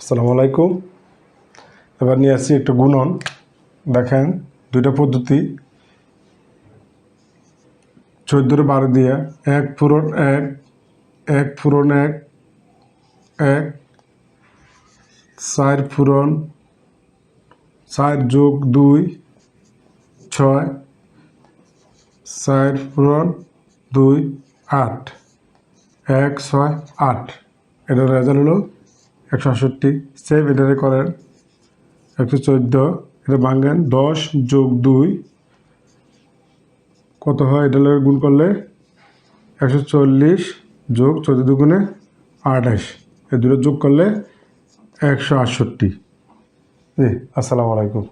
আসসালামু আলাইকুম। এবার নিয়ে আসছি একটু গুণন। দেখেন, দুইটা পদ্ধতি। চোদ্দোর বারো দিয়ে এক পূরণ এক এক পূরণ এক এক, চার পূরণ, চার যোগ দুই, ছয়, চার পূরণ দুই, আট, এক, ছয়, আট। এটার রেজাল্ট হলো একশো আটষট্টি সেভ এটারে করেন। একশো চোদ্দ, এটা ভাঙেন। দশ যোগ দুই, কত হয়? এটা গুণ করলে একশো চল্লিশ যোগ চোদ্দ দুগুণে আঠাশ। এই দুটো যোগ করলে একশো আটষট্টি। জি, আসসালামু আলাইকুম।